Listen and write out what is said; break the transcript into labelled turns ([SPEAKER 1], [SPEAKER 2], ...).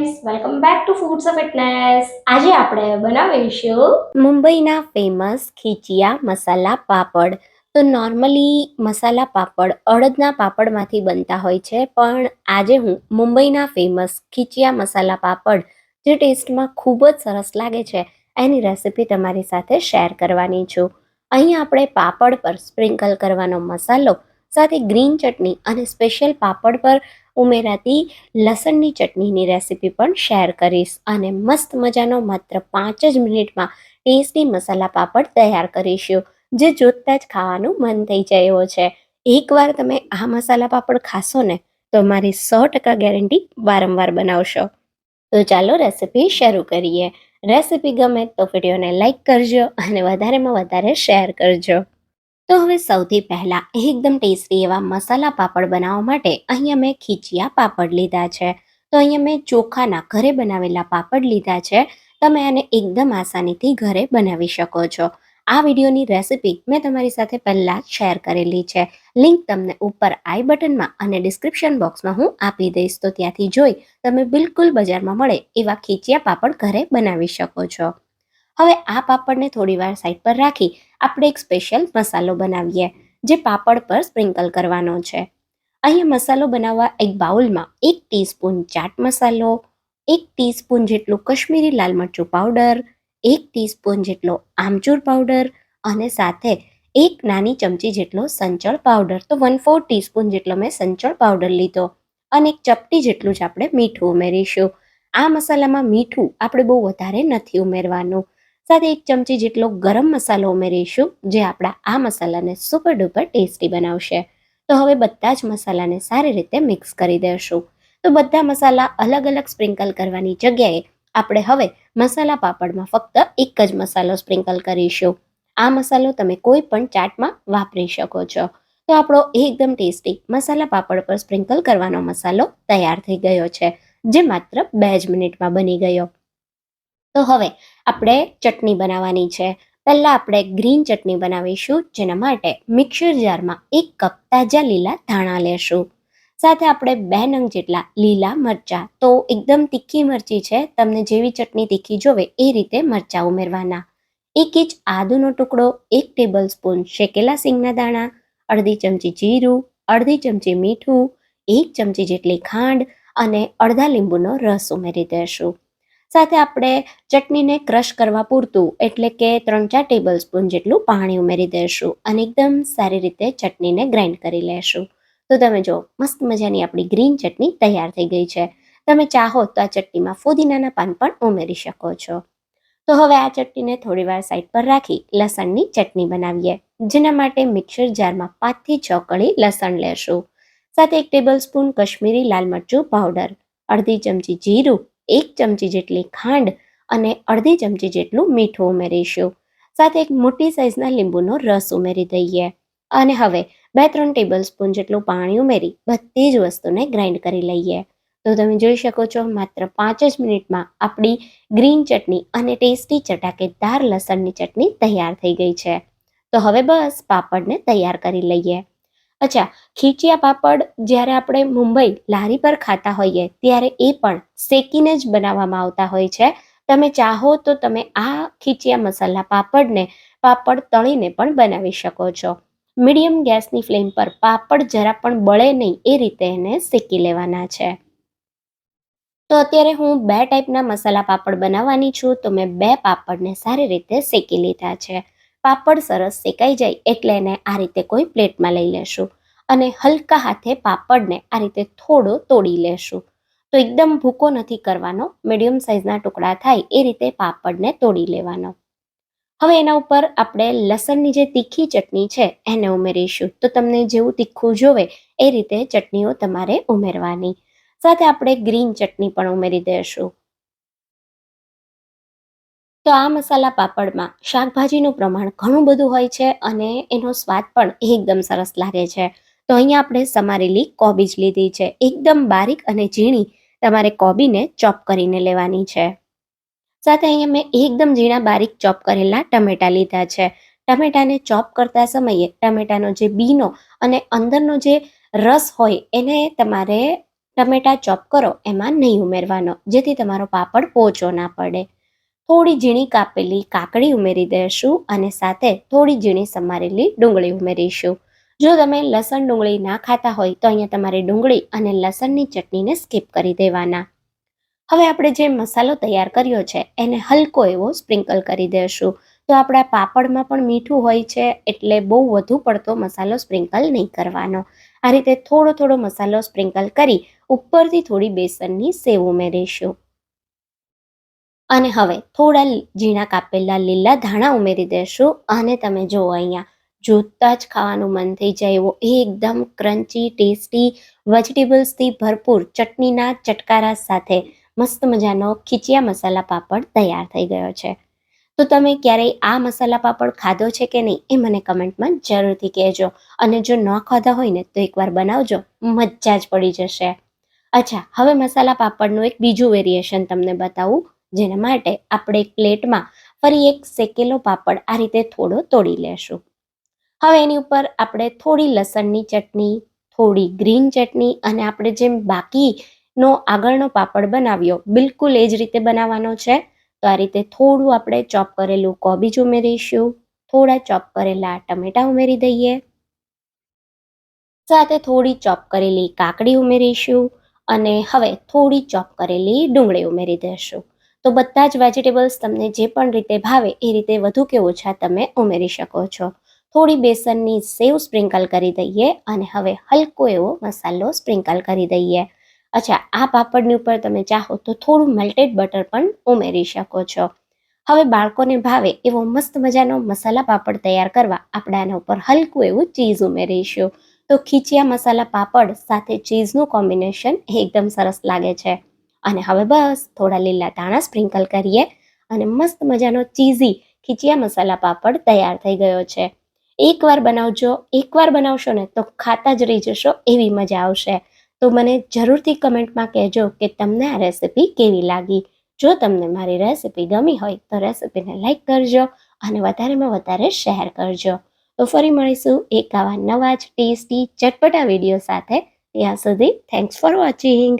[SPEAKER 1] Guys welcome back to foods of fitness આજે આપણે બનાવીશું
[SPEAKER 2] મુંબઈના ફેમસ ખીચિયા મસાલા પાપડ. તો નોર્મલી મસાલા પાપડ અડદના પાપડમાંથી બનતા હોય છે, પણ આજે હું મુંબઈના ફેમસ ખીચિયા મસાલા પાપડ જે ટેસ્ટમાં ખૂબ જ સરસ લાગે છે, એની રેસિપી તમારી સાથે શેર કરવાની છું. અહીં આપણે પાપડ પર સ્પ્રિંકલ કરવાનો મસાલો સાથે ગ્રીન ચટણી અને સ્પેશિયલ પાપડ પર ઉમેરાતી લસણની ચટણીની રેસિપી પણ શેર કરીશ અને મસ્ત મજાનો માત્ર પાંચ જ મિનિટમાં ટેસ્ટી મસાલા પાપડ તૈયાર કરીશું, જે જોતાં જ ખાવાનું મન થઈ જાય છે. એકવાર તમે આ મસાલા પાપડ ખાશો ને, તો મારી સો ટકા ગેરંટી વારંવાર બનાવશો. તો ચાલો રેસિપી શરૂ કરીએ. રેસિપી ગમે તો વિડીયોને લાઇક કરજો અને વધારેમાં વધારે શેર કરજો. તો હવે સૌથી પહેલાં એકદમ ટેસ્ટી એવા મસાલા પાપડ બનાવવા માટે અહીંયા મેં ખીચિયા પાપડ લીધા છે. તો અહીંયા મેં ચોખાના ઘરે બનાવેલા પાપડ લીધા છે. તમે આને એકદમ આસાનીથી ઘરે બનાવી શકો છો. આ વિડીયોની રેસિપી મેં તમારી સાથે પહેલાં શેર કરેલી છે. લિંક તમને ઉપર આઈ બટનમાં અને ડિસ્ક્રિપ્શન બોક્સમાં હું આપી દઈશ. તો ત્યાંથી જોઈ તમે બિલકુલ બજારમાં મળે એવા ખીચિયા પાપડ ઘરે બનાવી શકો છો. હવે આ પાપડને થોડીવાર સાઈડ પર રાખી આપણે એક સ્પેશિયલ મસાલો બનાવીએ, જે પાપડ પર સ્પ્રિંકલ કરવાનો છે. અહીંયા મસાલો બનાવવા એક બાઉલમાં એક ટીસ્પૂન ચાટ મસાલો, એક ટીસ્પૂન જેટલું કશ્મીરી લાલ મરચું પાવડર એક ટીસ્પૂન જેટલો આમચૂર પાવડર અને સાથે એક નાની ચમચી જેટલો સંચળ પાવડર તો વન ફોર ટીસ્પૂન જેટલો મેં સંચળ પાવડર લીધો અને એક ચપટી જેટલું જ આપણે મીઠું ઉમેરીશું. આ મસાલામાં મીઠું આપણે બહુ વધારે નથી ઉમેરવાનું. સાથે એક ચમચી જેટલો ગરમ મસાલો ઉમેરીશું, જે આપણા આ મસાલાને સુપર ડુપર ટેસ્ટી બનાવશે. તો હવે બધા જ મસાલાને સારી રીતે મિક્સ કરી દેશું. તો બધા મસાલા અલગ અલગ સ્પ્રિંકલ કરવાની જગ્યાએ આપણે હવે મસાલા પાપડમાં ફક્ત એક જ મસાલો સ્પ્રિંકલ કરીશું. આ મસાલો તમે કોઈ પણ ચાટમાં વાપરી શકો છો. તો આપણો એકદમ ટેસ્ટી મસાલા પાપડ પર સ્પ્રિંકલ કરવાનો મસાલો તૈયાર થઈ ગયો છે, જે માત્ર બે જ મિનિટમાં બની ગયો. તો હવે આપણે ચટણી બનાવવાની છે. પહેલાં આપણે ગ્રીન ચટણી બનાવીશું, જેના માટે મિક્સર જારમાં એક કપ તાજા લીલા ધાણા લેશું. સાથે આપણે બે નંગ જેટલા લીલા મરચાં, તો એકદમ તીખી મરચી છે, તમને જેવી ચટણી તીખી જોવે એ રીતે મરચાં ઉમેરવાના. એક ઇંચ આદુનો ટુકડો, એક ટેબલ સ્પૂન શેકેલા સિંગના દાણા, અડધી ચમચી જીરું, અડધી ચમચી મીઠું, એક ચમચી જેટલી ખાંડ અને અડધા લીંબુનો રસ ઉમેરી દઈશું સાથે આપણે ચટણીને ક્રશ કરવા પૂરતું, એટલે કે ત્રણ ચાર ટેબલ સ્પૂન જેટલું પાણી ઉમેરી દઈશું અને એકદમ સારી રીતે ચટણીને ગ્રાઇન્ડ કરી લેશું. તો તમે જો, મસ્ત મજાની આપણી ગ્રીન ચટણી તૈયાર થઈ ગઈ છે. તમે ચાહો તો આ ચટણીમાં ફુદીનાના પાન પણ ઉમેરી શકો છો. તો હવે આ ચટણીને થોડીવાર સાઈડ પર રાખી લસણની ચટણી બનાવીએ, જેના માટે મિક્સર જારમાં પાંચથી છ કળી લસણ લેશું. સાથે એક ટેબલ સ્પૂન કશ્મીરી લાલ મરચું પાવડર અડધી ચમચી જીરું એક ચમચી જેટલી ખાંડ અને અડધી ચમચી જેટલું મીઠું ઉમેરીશું. સાથે એક મોટી સાઇઝના લીંબુનો રસ ઉમેરી દઈએ. અને હવે બે ત્રણ ટેબલ સ્પૂન જેટલું પાણી ઉમેરી બધી જ વસ્તુને ગ્રાઇન્ડ કરી લઈએ. તો તમે જોઈ શકો છો, માત્ર પાંચ જ મિનિટમાં આપણી ગ્રીન ચટણી અને ટેસ્ટી ચટાકેદાર લસણની ચટણી તૈયાર થઈ ગઈ છે. તો હવે બસ પાપડને તૈયાર કરી લઈએ. અચ્છા, ખીચિયા પાપડ જ્યારે આપણે મુંબઈ લારી પર ખાતા હોઈએ ત્યારે એ પણ શેકીને જ બનાવવામાં આવતા હોય છે. તમે ચાહો તો તમે આ ખીચિયા મસાલા પાપડને પાપડ તળીને પણ બનાવી શકો છો. મીડિયમ ગેસની ફ્લેમ પર પાપડ જરા પણ બળે નહીં એ રીતે એને શેકી લેવાના છે. તો અત્યારે હું બે ટાઈપના મસાલા પાપડ બનાવવાની છું, તો મેં બે પાપડને સારી રીતે શેકી લીધા છે. પાપડ સરસ શેકાઈ જાય એટલે એને આ રીતે કોઈ પ્લેટમાં લઈ લેશું. અને હલકા હાથે પાપડને આ રીતે થોડો તોડી લેશું. તો એકદમ ભૂકો નથી કરવાનો, મીડિયમ સાઇઝના ટુકડા થાય એ રીતે પાપડને તોડી લેવાનો. હવે એના ઉપર આપણે લસણની જે તીખી ચટણી છે એને ઉમેરીશું. તો તમને જેવું તીખું જોવે એ રીતે ચટણીઓ તમારે ઉમેરવાની. સાથે આપણે ગ્રીન ચટણી પણ ઉમેરી દઈશું તો આ મસાલા પાપડમાં શાકભાજીનું પ્રમાણ ઘણું બધું હોય છે અને એનો સ્વાદ પણ એકદમ સરસ લાગે છે. તો અહીંયા આપણે સમારેલી કોબીજ લીધી છે. એકદમ બારીક અને ઝીણી તમારે કોબીને ચોપ કરીને લેવાની છે. સાથે અહીંયા મેં એકદમ ઝીણા બારીક ચોપ કરેલા ટમેટા લીધા છે. ટમેટાને ચોપ કરતા સમયે ટમેટાનો જે બીનો અને અંદરનો જે રસ હોય એને તમારે ટમેટા ચોપ કરો, એમાં નહીં ઉમેરવાનો, જેથી તમારો પાપડ પોચો ના પડે. થોડી ઝીણી કાપેલી કાકડી ઉમેરી દઈશું અને સાથે થોડી ઝીણી સમારેલી ડુંગળી ઉમેરીશું. જો તમે લસણ ડુંગળી ના ખાતા હોય, તો અહીંયા તમારે ડુંગળી અને લસણની ચટણીને સ્કીપ કરી દેવાના. હવે આપણે જે મસાલો તૈયાર કર્યો છે, એને હલકો એવો સ્પ્રિંકલ કરી દઈશું તો આપણા પાપડમાં પણ મીઠું હોય છે, એટલે બહુ વધુ પડતો મસાલો સ્પ્રિંકલ નહીં કરવાનો. આ રીતે થોડો થોડો મસાલો સ્પ્રિંકલ કરી ઉપરથી થોડી બેસનની સેવ ઉમેરીશું. અને હવે થોડા ઝીણા કાપેલા લીલા ધાણા ઉમેરી દેશું, અને તમે જુઓ અહીંયા જોતા જ ખાવાનું મન થઈ જાય એવો. એકદમ ક્રન્ચી ટેસ્ટી વેજીટેબલ્સથી ભરપૂર ચટણીના ચટકારા સાથે મસ્ત મજાનો ખીચિયા મસાલા પાપડ તૈયાર થઈ ગયો છે. તો તમે ક્યારેય આ મસાલા પાપડ ખાધો છે કે નહીં એ મને કમેન્ટમાં જરૂરથી કહેજો. અને જો ન ખાધા હોય ને તો એકવાર બનાવજો, મજા જ પડી જશે. અચ્છા, હવે મસાલા પાપડનું એક બીજું વેરિએશન તમને બતાવું, જેના માટે આપણે એક પ્લેટમાં ફરી એક શેકેલો પાપડ આ રીતે થોડો તોડી લેશું. હવે એની ઉપર આપણે થોડી લસણની ચટણી, થોડી ગ્રીન ચટણી અને આપણે જેમ બાકીનો આગળનો પાપડ બનાવ્યો, બિલકુલ એ જ રીતે બનાવવાનો છે. તો આ રીતે થોડું આપણે ચોપ કરેલું કોબીજ ઉમેરીશું. થોડા ચોપ કરેલા ટમેટા ઉમેરી દઈએ. સાથે થોડી ચોપ કરેલી કાકડી ઉમેરીશું અને હવે થોડી ચોપ કરેલી ડુંગળી ઉમેરી દઈશું તો બધા જ વેજીટેબલ્સ તમને જે પણ રીતે ભાવે એ રીતે વધુ કે ઓછા તમે ઉમેરી શકો છો. થોડી બેસનની સેવ સ્પ્રિંકલ કરી દઈએ અને હવે હલકો એવો મસાલો સ્પ્રિંકલ કરી દઈએ. અચ્છા, આ પાપડની ઉપર તમે ચાહો તો થોડું મેલ્ટેડ બટર પણ ઉમેરી શકો છો. હવે બાળકોને ભાવે એવો મસ્ત મજાનો મસાલા પાપડ તૈયાર કરવા આપણે આના ઉપર હલકું એવું ચીઝ ઉમેરીશું. તો ખીચિયા મસાલા પાપડ સાથે ચીઝનું કોમ્બિનેશન એકદમ સરસ લાગે છે. અને હવે બસ થોડા લીલા દાણા સ્પ્રિંકલ કરીએ અને મસ્ત મજાનો ચીઝી ખીચિયા મસાલા પાપડ તૈયાર થઈ ગયો છે. એકવાર બનાવજો, એકવાર બનાવશો ને તો ખાતા જ રહી જશો, એવી મજા આવશે. તો મને જરૂરથી કમેન્ટમાં કહેજો કે તમને આ રેસિપી કેવી લાગી. જો તમને મારી રેસિપી ગમી હોય તો રેસીપીને લાઈક કરજો અને વધારેમાં વધારે શેર કરજો. તો ફરી મળીશું એક આવા નવા જ ટેસ્ટી, ચટપટા વીડિયો સાથે. ત્યાં સુધી થેન્ક્સ ફોર વોચિંગ